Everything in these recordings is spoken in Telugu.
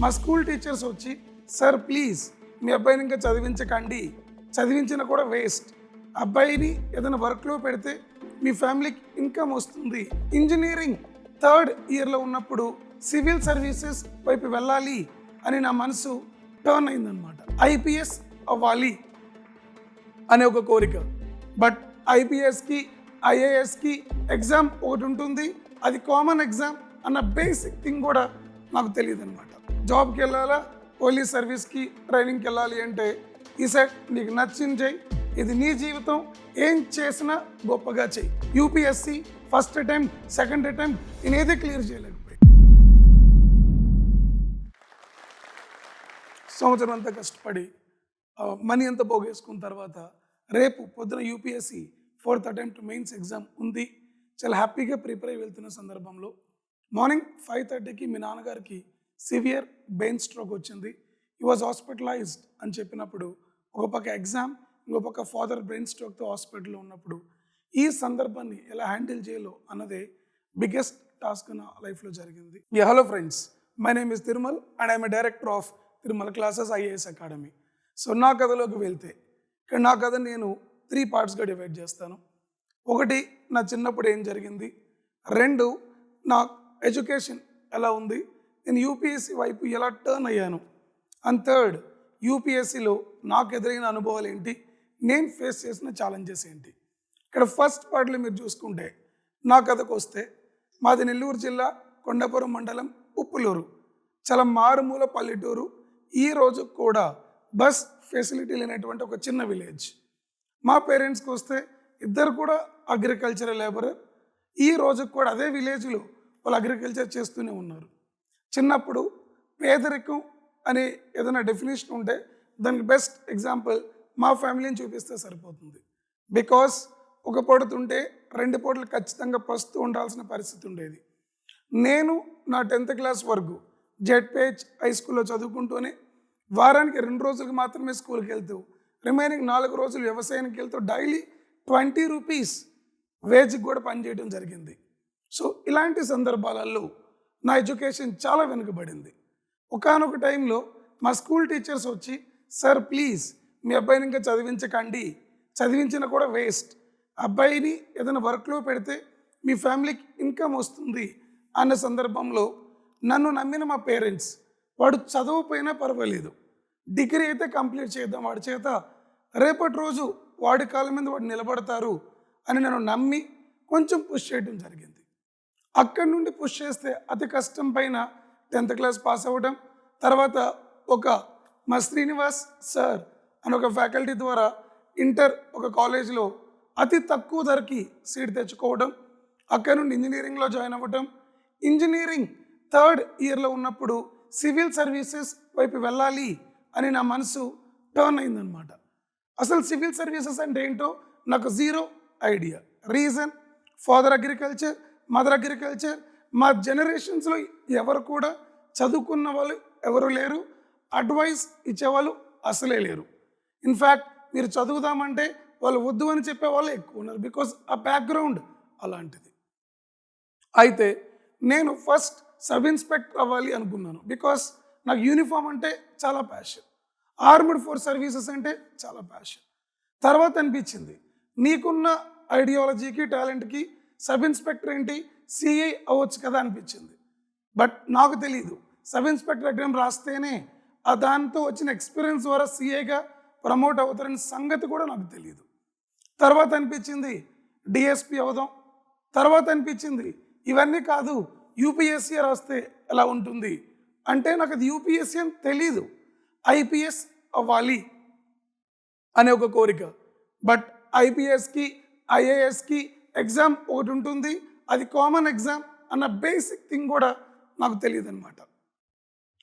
మా స్కూల్ టీచర్స్ వచ్చి సార్ ప్లీజ్ మీ అబ్బాయిని ఇంకా చదివించకండి. చదివించినా కూడా వేస్ట్. అబ్బాయిని ఏదైనా వర్క్లో పెడితే మీ ఫ్యామిలీకి ఇన్కమ్ వస్తుంది. ఇంజనీరింగ్ థర్డ్ ఇయర్లో ఉన్నప్పుడు సివిల్ సర్వీసెస్ వైపు వెళ్ళాలి అని నా మనసు టర్న్ అయిందనమాట ఐపీఎస్ అవ్వాలి అనే ఒక కోరిక. బట్ ఐపీఎస్కి ఐఏఎస్కి ఎగ్జామ్ ఒకటి ఉంటుంది. అది కామన్ ఎగ్జామ్ అన్న బేసిక్ థింగ్ కూడా నాకు తెలియదు అనమాట జాబ్కి వెళ్ళాలా పోలీస్ సర్వీస్కి ట్రైనింగ్కి వెళ్ళాలి అంటే ఈ సెట్ నీకు నచ్చింది చెయ్యి ఇది నీ జీవితం. ఏం చేసినా గొప్పగా చెయ్యి UPSC first attempt second attempt నేను క్లియర్ చేయలేకపోయి. సంవత్సరం అంతా కష్టపడి మనీ అంతా పోగేసుకున్న తర్వాత రేపు పొద్దున UPSC fourth attempt mains exam ఉంది. చాలా హ్యాపీగా ప్రిపేర్ అయి వెళ్తున్న సందర్భంలో మార్నింగ్ ఫైవ్ థర్టీకి మీ నాన్నగారికి సివియర్ బెయిన్ స్ట్రోక్ వచ్చింది. ఈ వాజ్ హాస్పిటలైజ్డ్ అని చెప్పినప్పుడు ఒక పక్క ఎగ్జామ్ ఇంకో పక్క ఫాదర్ బ్రెయిన్ స్ట్రోక్తో హాస్పిటల్లో ఉన్నప్పుడు ఈ సందర్భాన్ని ఎలా హ్యాండిల్ చేయాలో అన్నదే బిగ్గెస్ట్ టాస్క్ నా లైఫ్లో జరిగింది. Yeah hello friends my name is Tirumal and I'm director of Tirumala classes IAS academy so నా కథలోకి వెళ్తే ఇక్కడ నా కథ నేను త్రీ పార్ట్స్గా డివైడ్ చేస్తాను. ఒకటి నా చిన్నప్పుడు ఏం జరిగింది? రెండు నా ఎడ్యుకేషన్ ఎలా ఉంది? నేను యూపీఎస్సీ వైపు ఎలా టర్న్ అయ్యాను? అండ్ థర్డ్ యూపీఎస్సీలో నాకు ఎదురైన అనుభవాలు ఏంటి? నేను ఫేస్ చేసిన ఛాలెంజెస్ ఏంటి? ఇక్కడ ఫస్ట్ పార్ట్లో మీరు చూసుకుంటే నా కథకు వస్తే మాది నెల్లూరు జిల్లా కొండపురం మండలం ఉప్పులూరు. చాలా మారుమూల పల్లెటూరు. ఈ రోజు కూడా బస్ ఫెసిలిటీ లేనటువంటి ఒక చిన్న విలేజ్ మా పేరెంట్స్కి వస్తే ఇద్దరు కూడా అగ్రికల్చర్ లేబరర్ ఈ రోజు కూడా అదే విలేజ్లో వాళ్ళు అగ్రికల్చర్ చేస్తూనే ఉన్నారు. చిన్నప్పుడు పేదరికం అనే ఏదైనా డెఫినేషన్ ఉంటే దానికి బెస్ట్ ఎగ్జాంపుల్ మా ఫ్యామిలీని చూపిస్తే సరిపోతుంది. బికాస్ ఒక పూట ఉంటే రెండు పూటలు ఖచ్చితంగా పస్తూ ఉండాల్సిన పరిస్థితి ఉండేది. నేను నా టెన్త్ క్లాస్ వరకు జెడ్ పేజ్ హై స్కూల్లో చదువుకుంటూనే వారానికి రెండు రోజులకు మాత్రమే స్కూల్కి వెళ్తూ రిమైనింగ్ నాలుగు రోజులు వ్యవసాయానికి వెళ్తూ డైలీ ట్వంటీ రూపీస్ వేజ్కి కూడా పనిచేయడం జరిగింది. సో ఇలాంటి సందర్భాలలో నా ఎడ్యుకేషన్ చాలా వెనుకబడింది. ఒకానొక టైంలో మా స్కూల్ టీచర్స్ వచ్చి సార్ ప్లీజ్ మీ అబ్బాయిని ఇంకా చదివించకండి. చదివించినా కూడా వేస్ట్. అబ్బాయిని ఏదైనా వర్క్లో పెడితే మీ ఫ్యామిలీకి ఇన్కమ్ వస్తుంది అన్న సందర్భంలో నన్ను నమ్మిన మా పేరెంట్స్ వాడు చదవకపోయినా పర్వాలేదు. డిగ్రీ అయితే కంప్లీట్ చేద్దాం. వాడి చేత రేపటి రోజు వాడి కాలం మీద వాడు నిలబడతారు అని నన్ను నమ్మి కొంచెం పుష్ చేయడం జరిగింది. అక్కడి నుండి పుష్ చేస్తే అతి కష్టం పైన టెన్త్ క్లాస్ పాస్ అవ్వడం తర్వాత ఒక మా శ్రీనివాస్ సార్ అని ఒక ఫ్యాకల్టీ ద్వారా ఇంటర్ ఒక కాలేజ్లో అతి తక్కువ ధరకి సీట్ తెచ్చుకోవడం అక్కడ నుండి ఇంజనీరింగ్లో జాయిన్ అవ్వడం ఇంజనీరింగ్ థర్డ్ ఇయర్లో ఉన్నప్పుడు సివిల్ సర్వీసెస్ వైపు వెళ్ళాలి అని నా మనసు టర్న్ అయిందనమాట అసలు సివిల్ సర్వీసెస్ అంటే ఏంటో నాకు zero idea reason father agriculture mother agriculture మా జనరేషన్స్లో ఎవరు కూడా చదువుకున్న వాళ్ళు ఎవరు లేరు అడ్వైస్ ఇచ్చేవాళ్ళు అసలే లేరు. ఇన్ఫ్యాక్ట్ మీరు చదువుదామంటే వాళ్ళు వద్దు అని చెప్పే వాళ్ళు ఎక్కువ ఉన్నారు బికాస్ ఆ బ్యాక్గ్రౌండ్ అలాంటిది. అయితే నేను ఫస్ట్ సబ్ ఇన్స్పెక్టర్ అవ్వాలి అనుకున్నాను బికాస్ నాకు యూనిఫామ్ అంటే చాలా ప్యాషన్. ఆర్మ్డ్ ఫోర్స్ సర్వీసెస్ అంటే చాలా ప్యాషన్. తర్వాత అనిపించింది నీకున్న ఐడియాలజీకి టాలెంట్కి సబ్ ఇన్స్పెక్టర్ ఏంటి? సిఐ అవ్వచ్చు కదా అనిపించింది. బట్ నాకు తెలియదు సబ్ ఇన్స్పెక్టర్ ఎగ్జామ్ రాస్తేనే ఆ దాంతో వచ్చిన ఎక్స్పీరియన్స్ ద్వారా సిఐగా ప్రమోట్ అవుతారని సంగతి కూడా నాకు తెలియదు తర్వాత అనిపించింది డిఎస్పి అవుదాం తర్వాత అనిపించింది ఇవన్నీ కాదు యూపీఎస్సీ రాస్తే ఎలా ఉంటుంది? అంటే నాకు అది యూపీఎస్సీ అని తెలీదు. ఐపీఎస్ అవ్వాలి అనే ఒక కోరిక. బట్ ఐపీఎస్కి ఐఏఎస్కి ఎగ్జామ్ ఒకటి ఉంటుంది అది కామన్ ఎగ్జామ్ అన్న బేసిక్ థింగ్ కూడా నాకు తెలియదు అనమాట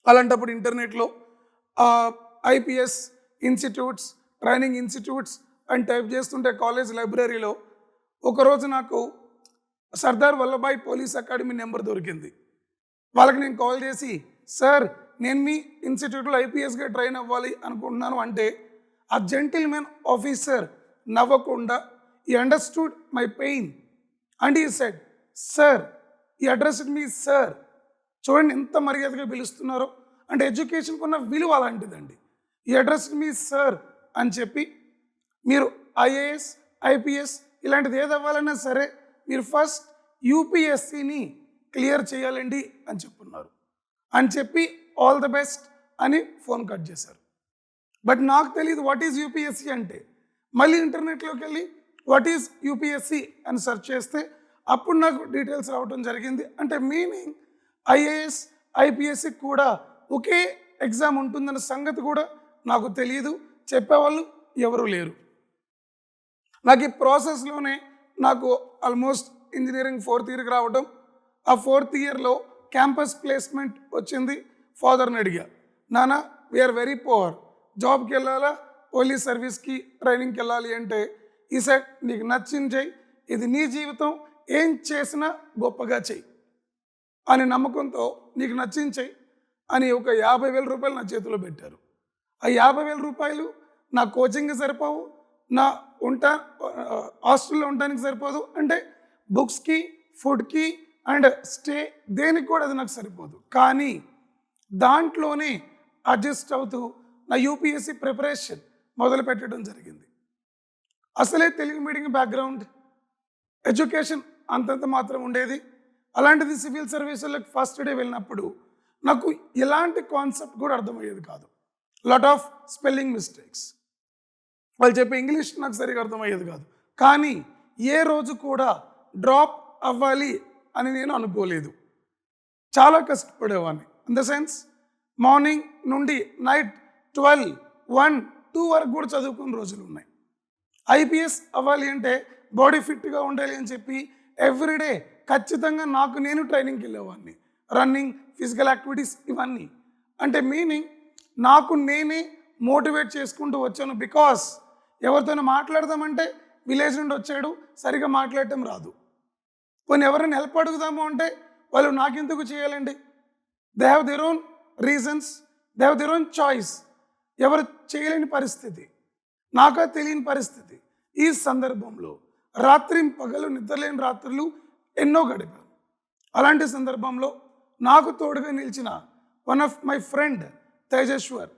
అలాంటప్పుడు ఇంటర్నెట్లో ఐపీఎస్ ఇన్స్టిట్యూట్స్ ట్రైనింగ్ ఇన్స్టిట్యూట్స్ అని టైప్ చేస్తుంటే కాలేజ్ లైబ్రరీలో ఒకరోజు నాకు Sardar Vallabhbhai police academy number దొరికింది. వాళ్ళకి నేను కాల్ చేసి సార్ నేను మీ ఇన్స్టిట్యూట్లో ఐపీఎస్గా ట్రైన్ అవ్వాలి అనుకుంటున్నాను అంటే ఆ జెంటిల్మెన్ ఆఫీసర్ నవ్వకుండా he understood my pain and he said sir ఈ అడ్రస్ మీ సార్ చూడండి ఎంత మర్యాదగా పిలుస్తున్నారో. అంటే ఎడ్యుకేషన్కి ఉన్న విలువ అలాంటిదండి. ఈ అడ్రస్ మీ సార్ అని చెప్పి మీరు ఐఏఎస్ ఐపీఎస్ ఇలాంటిది ఏది అవ్వాలన్నా సరే మీరు ఫస్ట్ యూపీఎస్సిని క్లియర్ చేయాలండి అని చెప్పున్నారు అని చెప్పి ఆల్ ద బెస్ట్ అని ఫోన్ కట్ చేశారు. బట్ నాకు తెలియదు వాట్ ఈజ్ యూపీఎస్సి అంటే. మళ్ళీ ఇంటర్నెట్లోకి వెళ్ళి వాట్ ఈస్ యూపీఎస్సి అని సెర్చ్ చేస్తే అప్పుడు నాకు డీటెయిల్స్ రావడం జరిగింది. అంటే మీనింగ్ ఐఏఎస్ ఐపీఎస్సి కూడా ఒకే ఎగ్జామ్ ఉంటుందన్న సంగతి కూడా నాకు తెలియదు చెప్పేవాళ్ళు ఎవరు లేరు. నాకు ఈ ప్రాసెస్లోనే నాకు ఆల్మోస్ట్ ఇంజనీరింగ్ ఫోర్త్ ఇయర్కి రావడం ఆ ఫోర్త్ ఇయర్లో క్యాంపస్ ప్లేస్మెంట్ వచ్చింది. ఫాదర్ని అడిగా నాన్న వీఆర్ వెరీ పువర్ జాబ్కి వెళ్ళాలా? పోలీస్ సర్వీస్కి ట్రైనింగ్కి వెళ్ళాలి అంటే ఈ సెట్ నీకు నచ్చింది చేయి ఇది నీ జీవితం. ఏం చేసినా గొప్పగా చేయి అని నమ్మకంతో నీకు నచ్చింది చేయి అని ఒక యాభై వేల రూపాయలు నా చేతిలో పెట్టారు. ఆ యాభై వేల రూపాయలు నా కోచింగ్కి సరిపోవు. నా ఉంటా హాస్టల్లో ఉండడానికి సరిపోదు. అంటే బుక్స్కి ఫుడ్కి అండ్ స్టే దేనికి కూడా అది నాకు సరిపోదు. కానీ దాంట్లోనే అడ్జస్ట్ అవుతూ నా యూపీఎస్సి ప్రిపరేషన్ మొదలు పెట్టడం జరిగింది. అసలే తెలుగు మీడియం బ్యాక్గ్రౌండ్ ఎడ్యుకేషన్ అంతంత మాత్రం ఉండేది. అలాంటిది సివిల్ సర్వీసులకు ఫస్ట్ డే వెళ్ళినప్పుడు నాకు ఎలాంటి కాన్సెప్ట్ కూడా అర్థమయ్యేది కాదు. లాట్ ఆఫ్ స్పెల్లింగ్ మిస్టేక్స్ వాళ్ళు చెప్పే ఇంగ్లీష్ నాకు సరిగా అర్థమయ్యేది కాదు. కానీ ఏ రోజు కూడా డ్రాప్ అవ్వాలి అని నేను అనుకోలేదు. చాలా కష్టపడేవాడిని ఇన్ ద సెన్స్ మార్నింగ్ నుండి నైట్ ట్వెల్వ్ వన్ టూ వరకు కూడా చదువుకున్న రోజులు ఉన్నాయి. ఐపీఎస్ అవ్వాలి అంటే బాడీ ఫిట్గా ఉండాలి అని చెప్పి ఎవ్రీడే ఖచ్చితంగా నాకు నేను ట్రైనింగ్కి వెళ్ళేవాడిని. రన్నింగ్ ఫిజికల్ యాక్టివిటీస్ ఇవన్నీ. అంటే మీనింగ్ నాకు నేనే మోటివేట్ చేసుకుంటూ వచ్చాను బికాస్ ఎవరితోనో మాట్లాడదామంటే విలేజ్ నుండి వచ్చాడు సరిగా మాట్లాడటం రాదు. కొన్ని ఎవరైనా హెల్ప్ అడుగుదాము అంటే వాళ్ళు నాకెందుకు చేయాలండి? They have their own reasons they have their own choice ఎవరు చేయలేని పరిస్థితి. నాకా తెలియని పరిస్థితి. ఈ సందర్భంలో రాత్రి పగలు నిద్రలేని రాత్రులు ఎన్నో గడిపాను అలాంటి సందర్భంలో నాకు తోడుగా నిలిచిన one of my friend Tejeshwar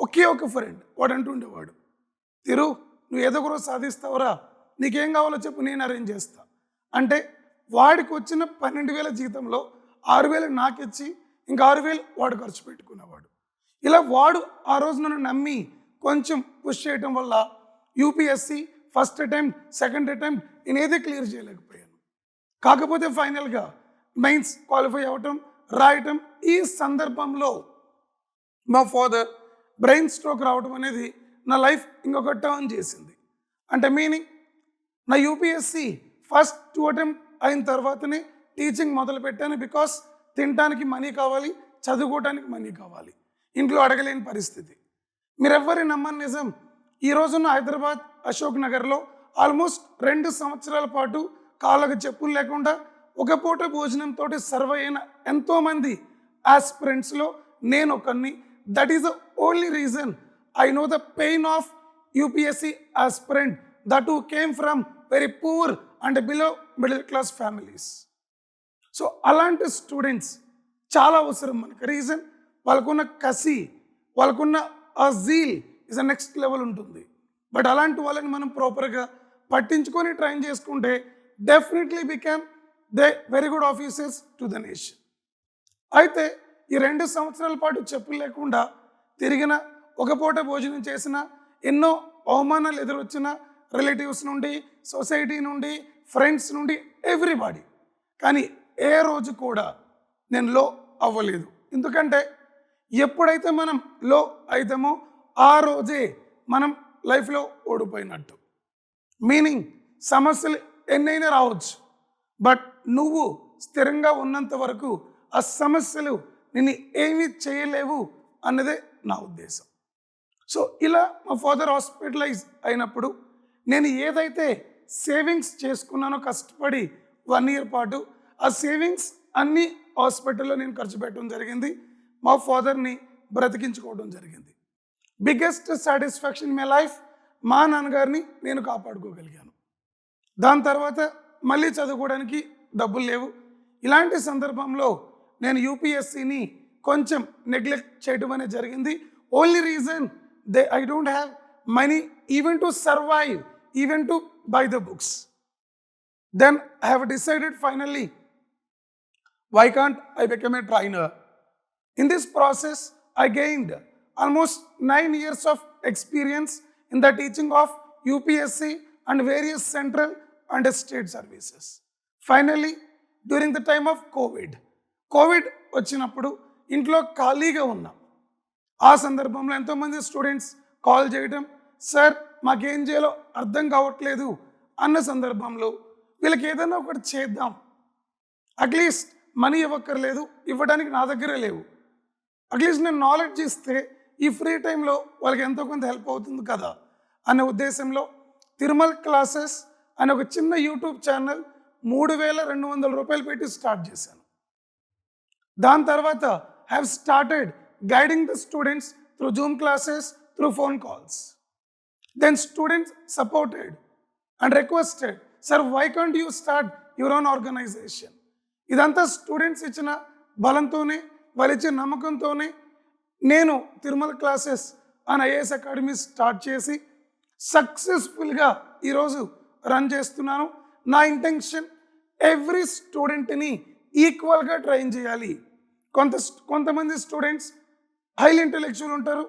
ఒకే ఒక ఫ్రెండ్ వాడు అంటుండేవాడు తిరు నువ్వు ఏదో ఒకరోజు సాధిస్తావురా నీకేం కావాలో చెప్పు నేను అరేంజ్ చేస్తా. అంటే వాడికి వచ్చిన పన్నెండు వేల జీతంలో ఆరు వేలు నాకిచ్చి ఇంకా ఆరు వేలు వాడు ఖర్చు పెట్టుకునేవాడు. ఇలా వాడు ఆ రోజు నన్ను నమ్మి కొంచెం పుష్ చేయటం వల్ల UPSC first attempt second attempt నేను ఏది క్లియర్ చేయలేకపోయాను. కాకపోతే ఫైనల్గా మెయిన్స్ క్వాలిఫై అవ్వటం రాయటం ఈ సందర్భంలో మా ఫాదర్ బ్రెయిన్ స్ట్రోక్ రావడం అనేది నా లైఫ్ ఇంకొక టర్న్ చేసింది. అంటే మీనింగ్ నా యూపీఎస్సి ఫస్ట్ టూ అటెంప్ట్ అయిన తర్వాతనే టీచింగ్ మొదలుపెట్టాను బికాస్ తినడానికి మనీ కావాలి చదువుకోవడానికి మనీ కావాలి. ఇంట్లో అడగలేని పరిస్థితి. మీరెవ్వరి నమ్మని నిజం. ఈ రోజున హైదరాబాద్ అశోక్ నగర్లో ఆల్మోస్ట్ రెండు సంవత్సరాల పాటు కాళ్ళకు చెప్పులు లేకుండా ఒక పూట భోజనంతో సర్వ్ అయిన ఎంతోమంది ఆస్పిరెంట్స్లో నేను ఒకరిని that is the only reason I know the pain of UPSC aspirant that who came from very poor and below middle class families so అలాంటి స్టూడెంట్స్ చాలా అవసరం మనకి. రీజన్ వాళ్ళకున్న కసి వాళ్ళకున్న ఆ zeal is a next level ఉంటుంది. బట్ అలాంటి వాళ్ళని మనం ప్రాపర్గా పట్టించుకొని ట్రైన్ చేసుకుంటే definitely become they very good officers to the nation అయితే ఈ రెండు సంవత్సరాల పాటు చెప్పులు లేకుండా తిరిగిన ఒక పూట భోజనం చేసిన ఎన్నో అవమానాలు ఎదురొచ్చిన రిలేటివ్స్ నుండి సొసైటీ నుండి ఫ్రెండ్స్ నుండి ఎవ్రీబాడీ కానీ ఏ రోజు కూడా నేను లో అవ్వలేదు. ఎందుకంటే ఎప్పుడైతే మనం లో అవుతామో ఆ రోజే మనం లైఫ్లో ఓడిపోయినట్టు. మీనింగ్ సమస్యలు ఎన్నైనా రావచ్చు. బట్ నువ్వు స్థిరంగా ఉన్నంత వరకు ఆ సమస్యలు నిన్ను ఏమీ చేయలేవు అన్నదే నా ఉద్దేశం. సో ఇలా మా ఫాదర్ హాస్పిటలైజ్ అయినప్పుడు నేను ఏదైతే సేవింగ్స్ చేసుకున్నానో కష్టపడి వన్ ఇయర్ పాటు ఆ సేవింగ్స్ అన్ని హాస్పిటల్లో నేను ఖర్చు పెట్టడం జరిగింది. మా ఫాదర్ని బ్రతికించుకోవడం జరిగింది. బిగ్గెస్ట్ సాటిస్ఫాక్షన్ మై లైఫ్ మా నాన్నగారిని నేను కాపాడుకోగలిగాను. దాని తర్వాత మళ్ళీ చదువుకోవడానికి డబ్బులు లేవు. ఇలాంటి సందర్భంలో నేను యూపీఎస్సిని కొంచెం నెగ్లెక్ట్ చేయడం అనేది జరిగింది. Only reason they I don't have money even to survive even to buy the books then I have decided finally why can't I become a trainer In this process, I gained almost 9 years of experience in the teaching of UPSC and various central and state services. Finally, during the time of covid covid వచ్చినప్పుడు ఇంట్లో ఖాళీగా ఉన్నాం. ఆ సందర్భంలో ఎంతోమంది స్టూడెంట్స్ కాల్ చేయడం సార్ మాకేం చేయాలో అర్థం కావట్లేదు అన్న సందర్భంలో వీళ్ళకి ఏదైనా ఒకటి చేద్దాం. అట్లీస్ట్ మనీ ఇవ్వక్కర్లేదు ఇవ్వడానికి నా దగ్గర లేవు. అట్లీస్ట్ నేను నాలెడ్జ్ ఇస్తే ఈ ఫ్రీ టైంలో వాళ్ళకి ఎంతో కొంత హెల్ప్ అవుతుంది కదా అనే ఉద్దేశంలో తిరుమల క్లాసెస్ అనే ఒక చిన్న యూట్యూబ్ ఛానల్ మూడు వేల రెండు వందల రూపాయలు పెట్టి స్టార్ట్ చేశాను. దాని తర్వాత have started guiding the students through zoom classes through phone calls then students supported and requested sir why can't you start your own organization ఇదంతా స్టూడెంట్స్ ఇచ్చిన బలంతోనే వాళ్ళిచ్చే నమ్మకంతోనే నేను తిరుమల క్లాసెస్ అని ఐఏఎస్ అకాడమీ స్టార్ట్ చేసి సక్సెస్ఫుల్గా ఈరోజు రన్ చేస్తున్నాను. నా ఇంటెన్షన్ ఎవ్రీ స్టూడెంట్ని ఈక్వల్గా ట్రైన్ చేయాలి. కొంత కొంతమంది స్టూడెంట్స్ హైలీ ఇంటెలెక్చువల్ ఉంటారు.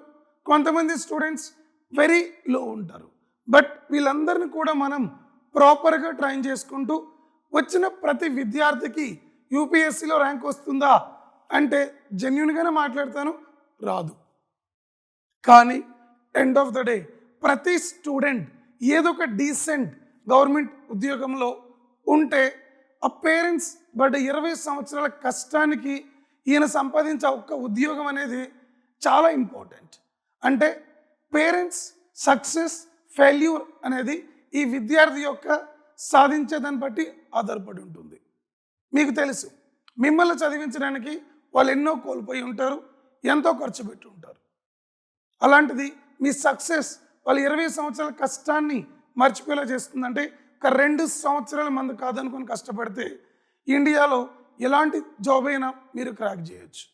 కొంతమంది స్టూడెంట్స్ వెరీ లో ఉంటారు. బట్ వీళ్ళందరిని కూడా మనం ప్రాపర్గా ట్రైన్ చేసుకుంటూ వచ్చిన ప్రతి విద్యార్థికి యూపీఎస్సీలో ర్యాంక్ వస్తుందా? అంటే జెన్యున్గానే మాట్లాడతాను రాదు. కానీ ఎండ్ ఆఫ్ ద డే ప్రతి స్టూడెంట్ ఏదో ఒక డీసెంట్ గవర్నమెంట్ ఉద్యోగంలో ఉంటే ఆ పేరెంట్స్ బట్ ఇరవై సంవత్సరాల కష్టానికి ఈయన సంపాదించే ఒక్క ఉద్యోగం అనేది చాలా ఇంపార్టెంట్ అంటే పేరెంట్స్ సక్సెస్ ఫెయిల్యూర్ అనేది ఈ విద్యార్థి యొక్క సాధించేదాన్ని బట్టి ఆధారపడి ఉంటుంది. మీకు తెలుసు మిమ్మల్ని చదివించడానికి వాళ్ళు ఎన్నో కోల్పోయి ఉంటారు ఎంతో ఖర్చు పెట్టి ఉంటారు. అలాంటిది మీ సక్సెస్ వాళ్ళు ఇరవై సంవత్సరాల కష్టాన్ని మర్చిపోయేలా చేస్తుందంటే ఒక రెండు సంవత్సరాల మంది కాదనుకొని కష్టపడితే ఇండియాలో ఎలాంటి జాబ్ అయినా మీరు క్రాక్ చేయొచ్చు.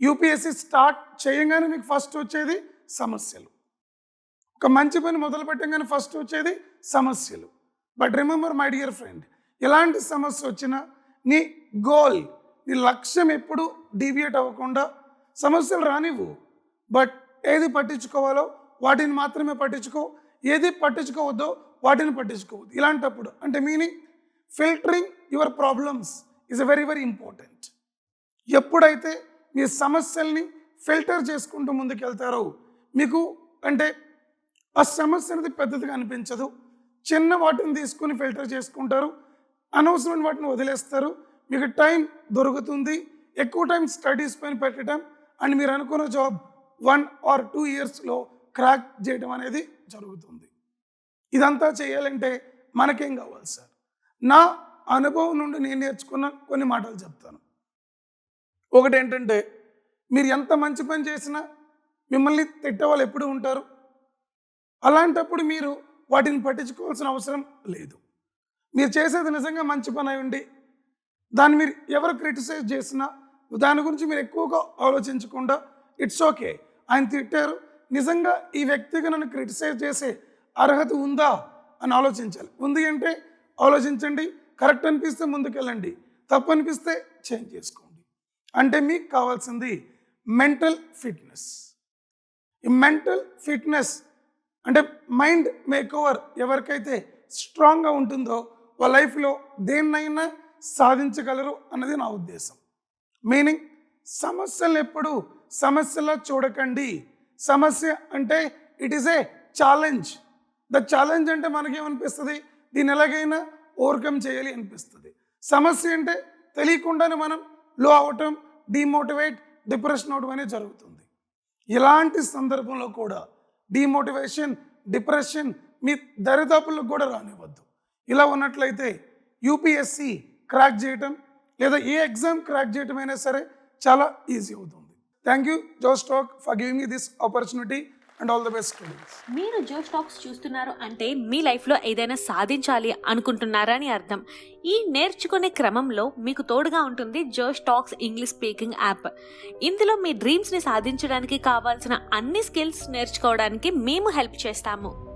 యూపీఎస్సీ స్టార్ట్ చేయగానే మీకు ఫస్ట్ వచ్చేది సమస్యలు. ఒక మంచి పని మొదలు పెట్టగానే ఫస్ట్ వచ్చేది సమస్యలు. But remember my dear friend ఎలాంటి సమస్య వచ్చినా నీ గోల్ నీ లక్ష్యం ఎప్పుడు డీవియేట్ అవ్వకుండా సమస్యలు రానివ్వు. బట్ ఏది పట్టించుకోవాలో వాటిని మాత్రమే పట్టించుకో. ఏది పట్టించుకోవద్దో వాటిని పట్టించుకోవద్దు ఇలాంటప్పుడు అంటే meaning filtering your problems is very very important ఎప్పుడైతే మీ సమస్యల్ని ఫిల్టర్ చేసుకుంటూ ముందుకెళ్తారో మీకు అంటే ఆ సమస్య అనేది పెద్దదిగా అనిపించదు. చిన్న వాటిని తీసుకుని ఫిల్టర్ చేసుకుంటారు. అనవసరమైన వాటిని వదిలేస్తారు. మీకు టైం దొరుకుతుంది. ఎక్కువ టైం స్టడీస్ పైన పెట్టడం అండ్ మీరు అనుకున్న జాబ్ వన్ ఆర్ టూ ఇయర్స్లో క్రాక్ చేయడం అనేది జరుగుతుంది. ఇదంతా చేయాలంటే మనకేం కావాలి సార్? నా అనుభవం నుండి నేను నేర్చుకున్న కొన్ని మాటలు చెప్తాను. ఒకటి ఏంటంటే మీరు ఎంత మంచి పని చేసినా మిమ్మల్ని తిట్టే వాళ్ళు ఎప్పుడు ఉంటారు. అలాంటప్పుడు మీరు వాటిని పట్టించుకోవాల్సిన అవసరం లేదు. మీరు చేసేది నిజంగా మంచి పని అయి ఉండి దాన్ని మీరు ఎవరు క్రిటిసైజ్ చేసినా దాని గురించి మీరు ఎక్కువగా ఆలోచించకుండా ఇట్స్ ఓకే. ఆయన తిట్టారు. నిజంగా ఈ వ్యక్తిగా నన్ను క్రిటిసైజ్ చేసే అర్హత ఉందా అని ఆలోచించాలి. ఉంది అంటే ఆలోచించండి. కరెక్ట్ అనిపిస్తే ముందుకెళ్ళండి. తప్పు అనిపిస్తే చేంజ్ చేసుకోండి. అంటే మీకు కావాల్సింది మెంటల్ ఫిట్నెస్. ఈ మెంటల్ ఫిట్నెస్ అంటే మైండ్ మేక్ ఓవర్ ఎవరికైతే స్ట్రాంగ్గా ఉంటుందో వాళ్ళ లైఫ్లో దేన్నైనా సాధించగలరు అన్నది నా ఉద్దేశం. మీనింగ్ సమస్యలు ఎప్పుడు సమస్యలా చూడకండి. సమస్య అంటే it is a challenge the challenge అంటే మనకేమనిపిస్తుంది? దీన్ని ఎలాగైనా ఓవర్కమ్ చేయాలి అనిపిస్తుంది. సమస్య అంటే తెలియకుండానే మనం లో అవటం డిమోటివేట్ డిప్రెషన్ అవడం అనేది జరుగుతుంది. ఇలాంటి సందర్భంలో కూడా డిమోటివేషన్ డిప్రెషన్ మీ దరిదాపులకు కూడా రానివ్వద్దు. ఇలా ఉన్నట్లయితే యూపీఎస్సి క్రాక్ చేయటం లేదా ఏ ఎగ్జామ్ క్రాక్ చేయటం అయినా సరే చాలా ఈజీ అవుతుంది. Thank you Josh stock for giving me this opportunity and all the best మీరు జో స్టాక్స్ చూస్తున్నారు అంటే మీ లైఫ్లో ఏదైనా సాధించాలి అనుకుంటున్నారని అర్థం. ఈ నేర్చుకునే క్రమంలో మీకు తోడుగా ఉంటుంది Josh Talks English speaking app ఇందులో మీ డ్రీమ్స్ని సాధించడానికి కావాల్సిన అన్ని స్కిల్స్ నేర్చుకోవడానికి మేము హెల్ప్ చేస్తాము.